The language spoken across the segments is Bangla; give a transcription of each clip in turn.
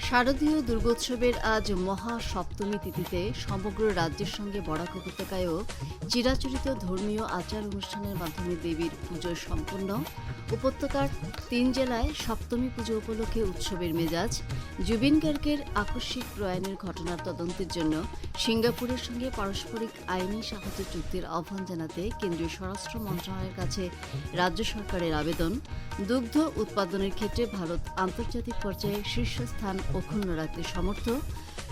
শারদীয় দুর্গোৎসবের আজ মহা সপ্তমী তিথিতে সমগ্র রাজ্যের সঙ্গে বরাক উপত্যকায়ও চিরাচরিত ধর্মীয় আচার অনুষ্ঠানের মাধ্যমে দেবীর পুজো সম্পন্ন। উপত্যকার তিন জেলায় সপ্তমী পুজো উপলক্ষে উৎসবের মেজাজ, জুবিন গার্গের আকস্মিক প্রয়াণের ঘটনার তদন্তের জন্য সিঙ্গাপুরের সঙ্গে পারস্পরিক আইনি সাহায্য চুক্তির আহ্বান জানাতে কেন্দ্রীয় স্বরাষ্ট্র মন্ত্রণালয়ের কাছে রাজ্য সরকারের আবেদন। দুগ্ধ উৎপাদনের ক্ষেত্রে ভারত আন্তর্জাতিক পর্যায়ে শীর্ষস্থান অক্ষুণ্ণ রাখতে সমর্থ,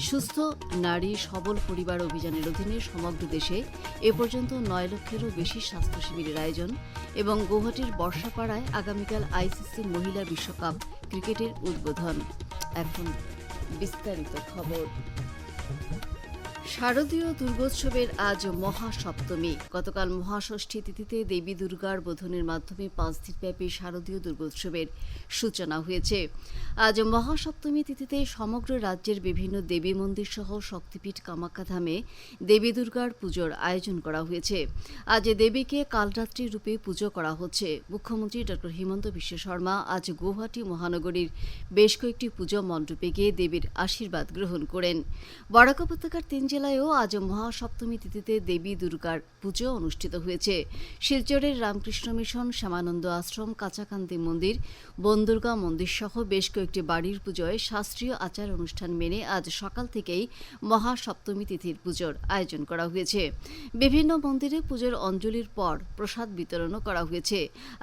সুস্থ, নারী, সবল পরিবার অভিযানের অধীনে সমগ্র দেশে এ পর্যন্ত নয় লক্ষেরও বেশি স্বাস্থ্য শিবিরের আয়োজন এবং গৌহাটির বর্ষাপাড়ায় আগামীকাল আইসিসি মহিলা বিশ্বকাপ ক্রিকেটের উদ্বোধন। এখন বিস্তারিত খবর। শারদীয় দুর্গোৎসবের আজ মহাসপ্তমী। গতকাল মহাষষ্ঠী তিথিতে দেবী দুর্গার বোধনের মাধ্যমে পাঁচ দিনব্যাপী শারদীয় দুর্গোৎসবের সূচনা হয়েছে। আজ মহাসপ্তমী তিথিতে সমগ্র রাজ্যের বিভিন্ন দেবী মন্দির সহ শক্তিপীঠ কামাখ্যাধামে দেবী দুর্গার পুজোর আয়োজন করা হয়েছে। আজ দেবীকে কালরাত্রি রূপে পুজো করা হচ্ছে। মুখ্যমন্ত্রী ড হিমন্ত বিশ্ব শর্মা আজ গুয়াহাটি মহানগরীর বেশ কয়েকটি পুজো মণ্ডপে গিয়ে দেবীর আশীর্বাদ গ্রহণ করেন। বরাক উপত্যকার তিন জেলায়ও আজ মহাসপ্তমী তিথিতে দেবী দুর্গার পুজো অনুষ্ঠিত হয়েছে। শিলচরের রামকৃষ্ণ মিশন, শ্যামানন্দ আশ্রম, কাঁচাকান্তি মন্দির, বনদুর্গা মন্দির সহ বেশ কয়েকটি বাড়ির পুজোয় শাস্ত্রীয় আচার অনুষ্ঠান মেনে আজ সকাল থেকেই মহাসপ্তমী তিথির পুজোর আয়োজন করা হয়েছে। বিভিন্ন মন্দিরে পুজোর অঞ্জলির পর প্রসাদ বিতরণও করা হয়েছে।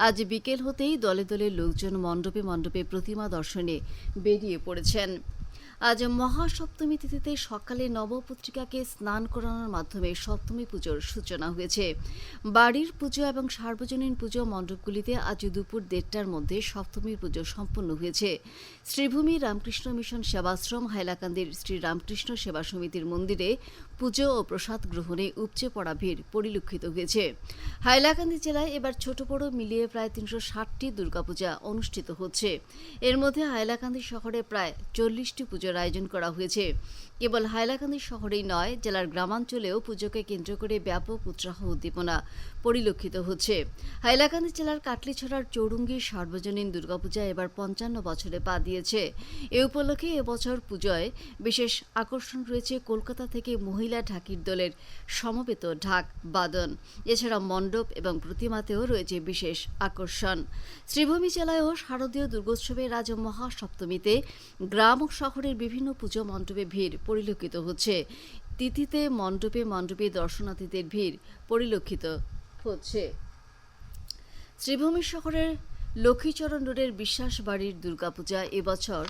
আজ বিকেল হতেই দলে দলে লোকজন মণ্ডপে মণ্ডপে প্রতিমা দর্শনে বেরিয়ে পড়েছেন। আজ মহাসপ্তমী তিথিতে সকালে নবপত্রিকাকে স্নান করানোর মাধ্যমে সপ্তমী পুজোর সূচনা হয়েছে। বাড়ির পুজো এবং সার্বজনীন পুজো মণ্ডপগুলিতে আজ দুপুর দেড়টার মধ্যে সপ্তমী পুজো সম্পন্ন হয়েছে। শ্রীভূমি রামকৃষ্ণ মিশন সেবাশ্রম, হাইলাকান্দির শ্রী রামকৃষ্ণ সেবা সমিতির মন্দিরে পুজো ও প্রসাদ গ্রহণে উপচে পড়া ভিড় পরিলক্ষিত হয়েছে। হাইলাকান্দি জেলায় এবার ছোট বড় মিলিয়ে প্রায় তিনশো ষাটটি দুর্গাপূজা অনুষ্ঠিত হচ্ছে। এর মধ্যে হাইলাকান্দি শহরে প্রায় চল্লিশটি পুজোর আয়োজন করা হয়েছে। কেবল হাইলাকান্দি শহরেই নয়, জেলার গ্রামাঞ্চলেও পুজোকে কেন্দ্র করে ব্যাপক উৎসাহ উদ্দীপনা পরিলক্ষিত হচ্ছে। হাইলাকান্দি জেলার কাটলিছড়ার চৌরুঙ্গি সার্বজনীন দুর্গাপূজা এবার পঞ্চান্ন বছরে পা দিয়েছে। এ উপলক্ষে এবছর পুজোয় বিশেষ আকর্ষণ রয়েছে কলকাতা থেকে মহিলা ঢাকির দলের সমবেত ঢাক বাদন। এছাড়া মণ্ডপ এবং প্রতিমাতেও রয়েছে বিশেষ আকর্ষণ। শ্রীভূমি জেলায়ও শারদীয় দুর্গোৎসবের আজ মহাসপ্তমীতে গ্রাম ও শহরের বিভিন্ন পুজো মণ্ডপে ভিড় পরিলক্ষিত হচ্ছে। তিথিতে মণ্ডপে মণ্ডপে দর্শনার্থীদের ভিড় পরিলক্ষিত হচ্ছে। শ্রীভূমি শহরের লক্ষ্মীচরণ রোডের বিশ্বাস বাড়ির দুর্গাপূজা এবছর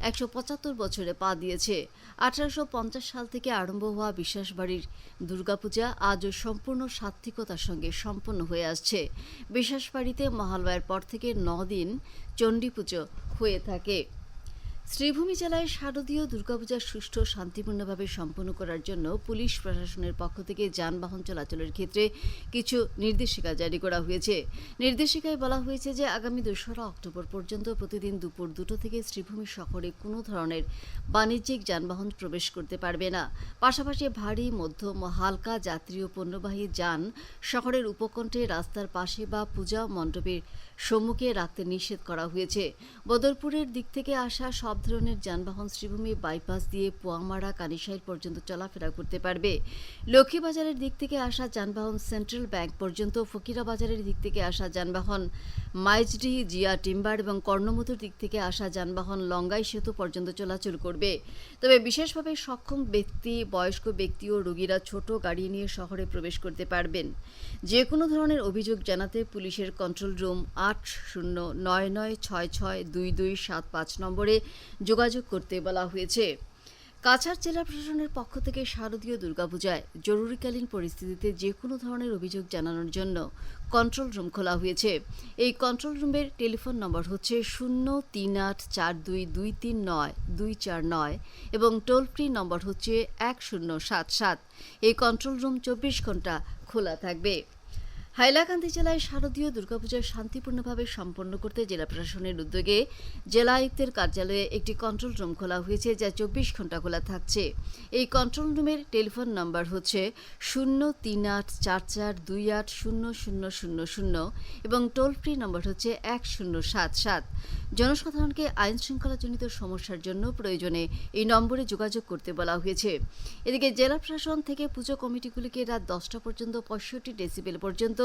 একশো পঁচাত্তর বছরে পা দিয়েছে। আঠারোশো পঞ্চাশ সাল থেকে আরম্ভ হওয়া বিশ্বাসবাড়ির দুর্গাপূজা আজও সম্পূর্ণ সাত্ত্বিকতার সঙ্গে সম্পন্ন হয়ে আসছে। বিশ্বাসবাড়িতে মহালয়ার পর থেকে ন দিন চণ্ডীপুজো হয়ে থাকে। শ্রীভূমি জেলায় শারদীয় দুর্গাপূজা সুষ্ঠু, শান্তিপূর্ণভাবে সম্পন্ন করার জন্য পুলিশ প্রশাসনের পক্ষ থেকে যানবাহন চলাচলের ক্ষেত্রে কিছু নির্দেশিকা জারি করা হয়েছে। নির্দেশিকায় বলা হয়েছে যে, আগামী দোসরা অক্টোবর পর্যন্ত প্রতিদিন দুপুর দুটো থেকে শ্রীভূমি শহরে কোনো ধরনের বাণিজ্যিক যানবাহন প্রবেশ করতে পারবে না। পাশাপাশি ভারী, মধ্যম, হালকা যাত্রী ও পণ্যবাহী যান শহরের উপকণ্ঠে রাস্তার পাশে বা পূজা মণ্ডপের সম্মুখে রাখতে নিষেধ করা হয়েছে। বদরপুরের দিক থেকে আসা সব ধরনের যানবাহন শ্রীভূমি বাইপাস দিয়ে পোয়ামারা কানিসাইল পর্যন্ত চলাফেরা করতে পারবে। লক্ষ্মীবাজারের দিক থেকে আসা যানবাহন সেন্ট্রাল ব্যাংক পর্যন্ত ফকিরা বাজারের দিক থেকে আসা যানবাহন মাইজডি, জিয়া টিম্বার এবং কর্ণমতুর দিক থেকে আসা যানবাহন লঙ্গাই সেতু পর্যন্ত চলাচল করবে। তবে বিশেষভাবে সক্ষম ব্যক্তি, বয়স্ক ব্যক্তি ও রোগীরা ছোট গাড়ি নিয়ে শহরে প্রবেশ করতে পারবেন। যে কোনো ধরনের অভিযোগ জানাতে পুলিশের কন্ট্রোল রুম আট শূন্য নয় নয় ছয় ছয় দুই দুই সাত পাঁচ নম্বরে যোগাযোগ করতে বলা হয়েছে। কাছাড় জেলা প্রশাসনের পক্ষ থেকে শারদীয় দুর্গাপূজায় জরুরিকালীন পরিস্থিতিতে যে কোনো ধরনের অভিযোগ জানানোর জন্য কন্ট্রোল রুম খোলা হয়েছে। এই কন্ট্রোল রুমের টেলিফোন নম্বর হচ্ছে শূন্য তিন আট চার দুই দুই তিন নয় দুই চার নয় এবং টোল ফ্রি নম্বর হচ্ছে এক শূন্য সাত সাত। এই কন্ট্রোল রুম চব্বিশ ঘণ্টা খোলা থাকবে। হাইলাকান্দি জেলায় শারদীয় দুর্গাপূজা শান্তিপূর্ণভাবে সম্পন্ন করতে জেলা প্রশাসনের উদ্যোগে জেলা আয়ুক্তের কার্যালয়ে একটি কন্ট্রোল রুম খোলা হয়েছে, যা চব্বিশ ঘণ্টা খোলা থাকছে। এই কন্ট্রোল রুমের টেলিফোন নম্বর হচ্ছে শূন্য তিন আট চার চার দুই আট শূন্য শূন্য শূন্য শূন্য এবং টোল ফ্রি নম্বর হচ্ছে এক শূন্য সাত সাত। জনসাধারণকে আইন শৃঙ্খলাজনিত সমস্যার জন্য প্রয়োজনে এই নম্বরে যোগাযোগ করতে বলা হয়েছে। এদিকে জেলা প্রশাসন থেকে পুজো কমিটিগুলিকে রাত দশটা পর্যন্ত পঁয়ষট্টি ডেসিবেল পর্যন্ত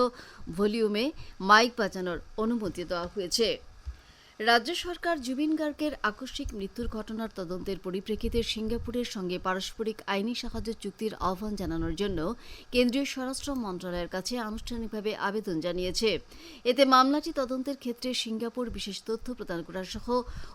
ভলিউমে মাইক বাজানোর অনুমতি দেওয়া হয়েছে। রাজ্য সরকার জুবিন গার্গের আকস্মিক মৃত্যুর ঘটনার তদন্তের পরিপ্রেক্ষিতে সিঙ্গাপুরের সঙ্গে পারস্পরিক আইনি সাহায্য চুক্তির আহ্বান জানানোর জন্য কেন্দ্রীয় স্বরাষ্ট্র মন্ত্রণালয়ের কাছে আনুষ্ঠানিকভাবে আবেদন জানিয়েছে। এতে মামলাটি তদন্তের ক্ষেত্রে সিঙ্গাপুর বিশেষ তথ্য প্রদান করা সহ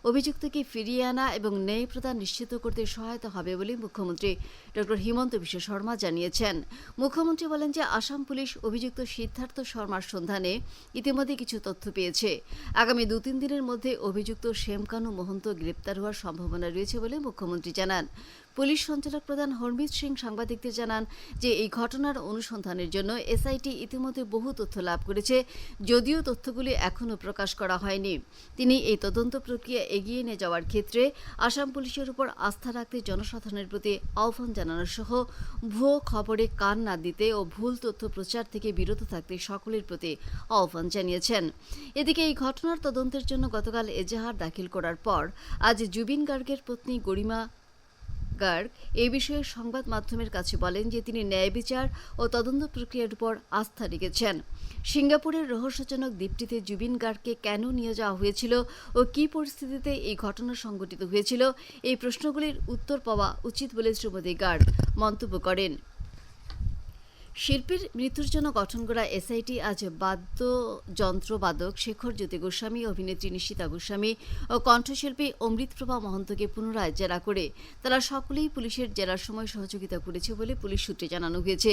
অভিযুক্তকে ফিরিয়ে আনা এবং ন্যায় প্রদান নিশ্চিত করতে সহায়তা হবে বলে মুখ্যমন্ত্রী ড হিমন্ত বিশ্ব শর্মা জানিয়েছেন। মুখ্যমন্ত্রী বলেন যে আসাম পুলিশ অভিযুক্ত সিদ্ধার্থ শর্মার সন্ধানে ইতিমধ্যে কিছু তথ্য পেয়েছে। আগামী দু তিন দিনের মধ্যে অভিযুক্ত শ্যামকানু মহন্ত গ্রেপ্তার হওয়ার সম্ভাবনা রয়েছে বলে মুখ্যমন্ত্রী জানান। পুলিশ সঞ্চালক প্রধান হরমিত সিং সাংবাদিকদের জানান যে এই ঘটনার অনুসন্ধানের জন্য এসআইটি ইতিমধ্যে বহু তথ্য লাভ করেছে, যদিও তথ্যগুলি এখনও প্রকাশ করা হয়নি। তিনি এই তদন্ত প্রক্রিয়া এগিয়ে নিয়ে যাওয়ার ক্ষেত্রে আসাম পুলিশের উপর আস্থা রাখতে জনসাধারণের প্রতি আহ্বান জানানো সহ ভুয়ো খবরে কান না দিতে ও ভুল তথ্য প্রচার থেকে বিরত থাকতে সকলের প্রতি আহ্বান জানিয়েছেন। এদিকে এই ঘটনার তদন্তের জন্য গতকাল এজাহার দাখিল করার পর আজ জুবিন গার্গের পত্নী গরিমা গার্গ এ বিষয়ে সংবাদ মাধ্যমের কাছে বলেন যে তিনি ন্যায় বিচার ও তদন্ত প্রক্রিয়ার উপর আস্থা রেখেছেন। সিঙ্গাপুরের রহস্যজনক দ্বীপটিতে জুবিন গার্গকে কেন নিয়ে যাওয়া হয়েছিল ও কি পরিস্থিতিতে এই ঘটনা সংঘটিত হয়েছিল, এই প্রশ্নগুলির উত্তর পাওয়া উচিত বলে শ্রীমতী গার্গ মন্তব্য করেন। শিল্পীর মৃত্যুর জন্য গঠন করা এসআইটি আজ বাদ্যযন্ত্রবাদক শেখর জ্যোতি গোস্বামী, অভিনেত্রী নিশিতা গোস্বামী ও কণ্ঠশিল্পী অমৃতপ্রভা মহন্তকে পুনরায় জেরা করে তারা সকলেই পুলিশের জেরার সময় সহযোগিতা করেছে বলে পুলিশ সূত্রে জানানো হয়েছে।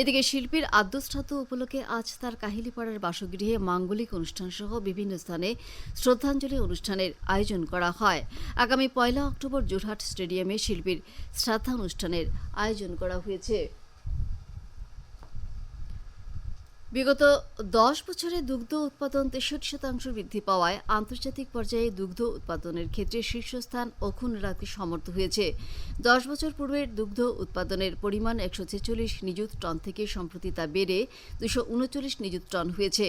এদিকে শিল্পীর আদ্যশ্রাদ্ধ উপলক্ষে আজ তার কাহিলিপাড়ার বাসগৃহে মাঙ্গলিক অনুষ্ঠান সহ বিভিন্ন স্থানে শ্রদ্ধাঞ্জলি অনুষ্ঠানের আয়োজন করা হয়। আগামী পয়লা অক্টোবর জোরহাট স্টেডিয়ামে শিল্পীর শ্রাদ্ধানুষ্ঠানের আয়োজন করা হয়েছে। বিগত দশ বছরে দুগ্ধ উৎপাদন তেষট্টি শতাংশ বৃদ্ধি পাওয়ায় আন্তর্জাতিক পর্যায়ে দুগ্ধ উৎপাদনের ক্ষেত্রে শীর্ষস্থান অক্ষুণ্ণ রাখতে সমর্থ হয়েছে। দশ বছর পূর্বের দুগ্ধ উৎপাদনের পরিমাণ একশো ছেচল্লিশ নিযুত টন থেকে সম্প্রতি তা বেড়ে দুশো উনচল্লিশ নিযুত টন হয়েছে।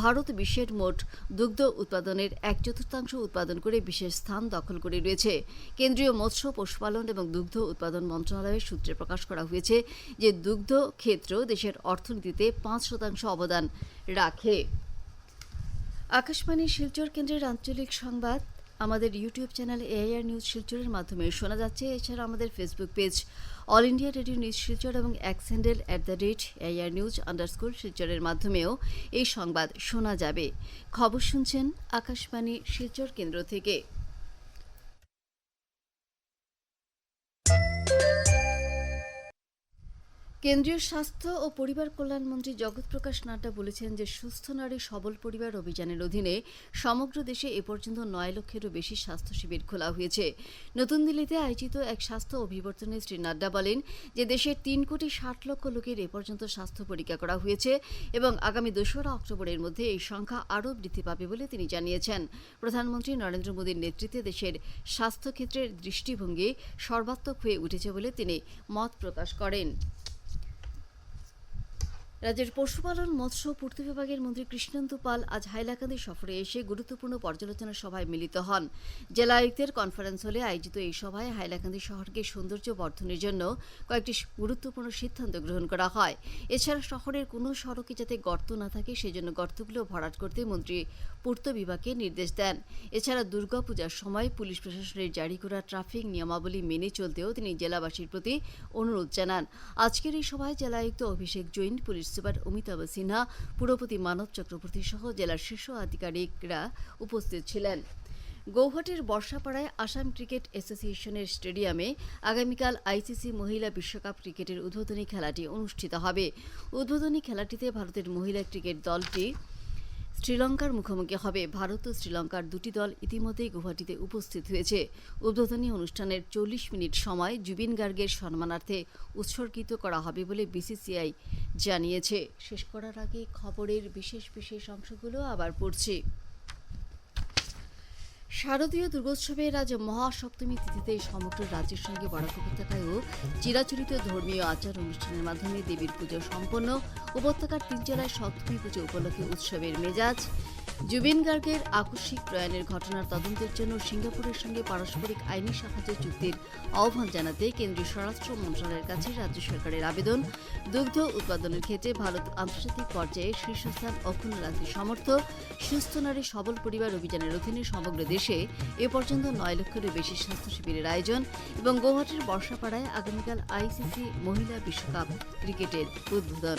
ভারত বিশ্বের মোট দুগ্ধ উৎপাদনের এক চতুর্থাংশ উৎপাদন করে বিশেষ স্থান দখল করে রয়েছে। কেন্দ্রীয় মৎস্য, পশুপালন এবং দুগ্ধ উৎপাদন মন্ত্রণালয়ের সূত্রে প্রকাশ করা হয়েছে যে দুগ্ধ ক্ষেত্র দেশের অর্থনীতিতে পাঁচ শতাংশ অবদান রাখে। আকাশবাণী শিলচর কেন্দ্রের আঞ্চলিক সংবাদ, আমাদের ইউটিউব চ্যানেল এআইআর নিউজ শিলচরের মাধ্যমে শোনা যাচ্ছে। এছাড়া আমাদের Facebook page All India Radio News Silchar এবং X handle at the rate AIR news underscore শিলচরের মাধ্যমেও এই সংবাদ শোনা যাবে। খবর শুনছেন আকাশবাণী শিলচর কেন্দ্র থেকে। কেন্দ্রীয় স্বাস্থ্য ও পরিবার কল্যাণ মন্ত্রী জগৎ প্রকাশ নাড্ডা বলেছেন যে, সুস্থ নারী সবল পরিবার অভিযানের অধীনে সমগ্র দেশে এ পর্যন্ত নয় লক্ষেরও বেশি স্বাস্থ্য শিবির খোলা হয়েছে। নতুন দিল্লিতে আয়োজিত এক স্বাস্থ্য অভিবর্তনে শ্রী নাড্ডা বলেন যে, দেশের তিন কোটি ষাট লক্ষ লোকের এ পর্যন্ত স্বাস্থ্য পরীক্ষা করা হয়েছে এবং আগামী দোসরা অক্টোবরের মধ্যে এই সংখ্যা আরও বৃদ্ধি পাবে বলে তিনি জানিয়েছেন। প্রধানমন্ত্রী নরেন্দ্র মোদীর নেতৃত্বে দেশের স্বাস্থ্যক্ষেত্রের দৃষ্টিভঙ্গি সর্বাত্মক হয়ে উঠেছে বলে তিনি মত প্রকাশ করেন। রাজ্যের পশুপালন, মৎস্য পূর্ত বিভাগের মন্ত্রী কৃষ্ণেন্দু পাল আজ হাইলাকান্দি সফরে এসে গুরুত্বপূর্ণ পর্যালোচনা সভায় মিলিত হন। জেলা আয়ুক্তের কনফারেন্স হলে আয়োজিত এই সভায় হাইলাকান্দি শহরকে সৌন্দর্য বর্ধনের জন্য কয়েকটি গুরুত্বপূর্ণ সিদ্ধান্ত গ্রহণ করা হয়। এছাড়া শহরের কোনো সড়কে যাতে গর্ত না থাকে, সেজন্য গর্তগুলো ভরাট করতে মন্ত্রী পূর্ত বিভাগকে নির্দেশ দেন। এছাড়া দুর্গাপূজার সময় পুলিশ প্রশাসনের জারি করা ট্রাফিক নিয়মাবলী মেনে চলতেও তিনি জেলাবাসীর প্রতি অনুরোধ জানান। আজকের এই সভায় জেলা আয়ুক্ত অভিষেক জৈন, পুলিশ সুপার অমিতাভ সিনহা, পুরপতি মানব চক্রবর্তী সহ জেলার শীর্ষ আধিকারিকরা উপস্থিত ছিলেন। গৌহাটির বর্ষাপাড়ায় আসাম ক্রিকেট অ্যাসোসিয়েশনের স্টেডিয়ামে আগামীকাল আইসিসি মহিলা বিশ্বকাপ ক্রিকেটের উদ্বোধনী খেলাটি অনুষ্ঠিত হবে। উদ্বোধনী খেলাটিতে ভারতের মহিলা ক্রিকেট দলটি শ্রীলঙ্কার মুখোমুখি হবে। ভারত ও শ্রীলঙ্কার দুটি দল ইতিমধ্যেই গুয়াহাটিতে উপস্থিত হয়েছে। উদ্বোধনী অনুষ্ঠানের চল্লিশ মিনিট সময় জুবিন গার্গের সম্মানার্থে উৎসর্গিত করা হবে বলে বিসিসিআই জানিয়েছে। শেষ করার আগে খবরের বিশেষ বিশেষ অংশগুলো আবার পড়ছি। শারদীয় দুর্গোৎসবের আজ মহাসপ্তমী তিথিতে সমগ্র রাজ্যের সঙ্গে বরাক উপত্যকায়ও চিরাচরিত ধর্মীয় আচার অনুষ্ঠানের মাধ্যমে দেবীর পুজো সম্পন্ন। উপত্যকার তিন জেলায় সপ্তমী পুজো উপলক্ষে উৎসবের মেজাজ জুবিন গার্গের আকস্মিক প্রয়াণের ঘটনার তদন্তের জন্য সিঙ্গাপুরের সঙ্গে পারস্পরিক আইনি সাহায্য চুক্তির আহ্বান জানাতে কেন্দ্রীয় স্বরাষ্ট্র মন্ত্রণালয়ের কাছে রাজ্য সরকারের আবেদন। দুগ্ধ উৎপাদনের ক্ষেত্রে ভারত আন্তর্জাতিক পর্যায়ে শীর্ষস্থান অক্ষুণ্ণ রাখতে সমর্থ সুস্থ নারী সবল পরিবার অভিযানের অধীনে সমগ্র দেশে এ পর্যন্ত নয় লক্ষেরও বেশি স্বাস্থ্য শিবিরের আয়োজন এবং গৌহাটির বর্ষাপাড়ায় আগামীকাল আইসিসি মহিলা বিশ্বকাপ ক্রিকেটের উদ্বোধন।